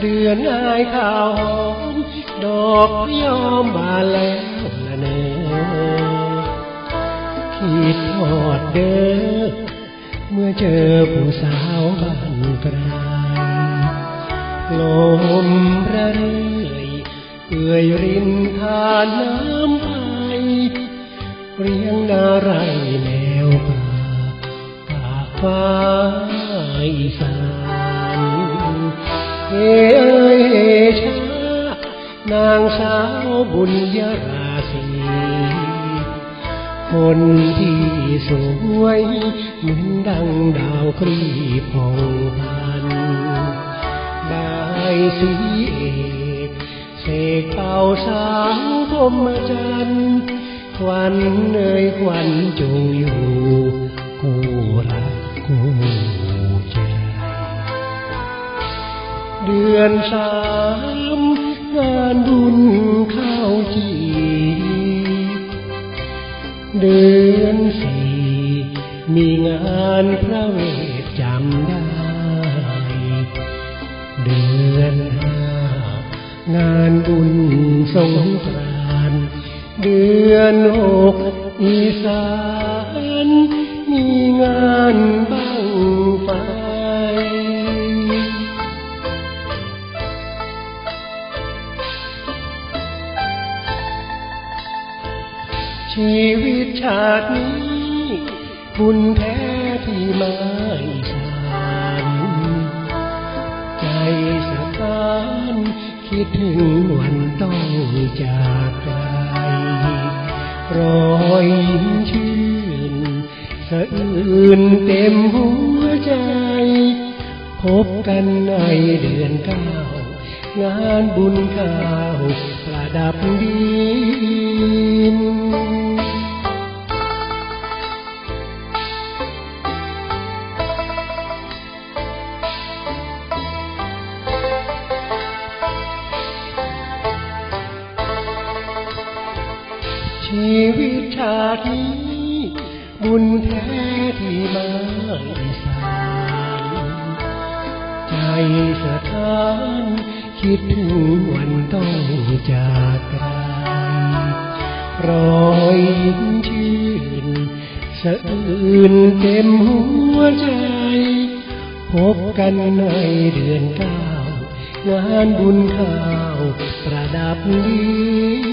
เดือนอายข้าวหอมดอกพยอมบานแล้วละเนอคิดทอดเด้อเมื่อเจอผู้สาวบ้านไกลลมระเรื่อยเอื่อยรินทานน้ำไปเรียงนาไรแนวป่าปากฟ้าอีสาน เฮ้เอ้ยเฮ้ชานางสาวบุญยราศีคนที่สวยเหมือนดังดาวครีพองพันได้สีเอกเสกเป่าสาวพรมจันทร์ควันเอ่ยควันจงอยู่คู่รักคู่ เดือนสามงานบุญข้าวจีเดือนสี่มีงานพระเวทจำได้ เดือนห้างานบุญสงกรานต์เดือนหกอีสานมีงาน ชีวิตชาตินี้ บุญแท้ที่มาอีสานใจสะท้านคิดถึงวันต้องจากไกลรอยยิ้มชื่นสะอื่นเต็มหัวใจ พบกันในเดือนเก้างานบุญข้าวประดับดิน ชีวิตชาตินี้บุญแท้ที่มาอีสานใจสะท้านคิดถึงวันต้องจากไกลรอยยิ้มชื่นสะอื่นเต็มหัวใจ พบกันในเดือนเก้างานบุญข้าวประดับดิน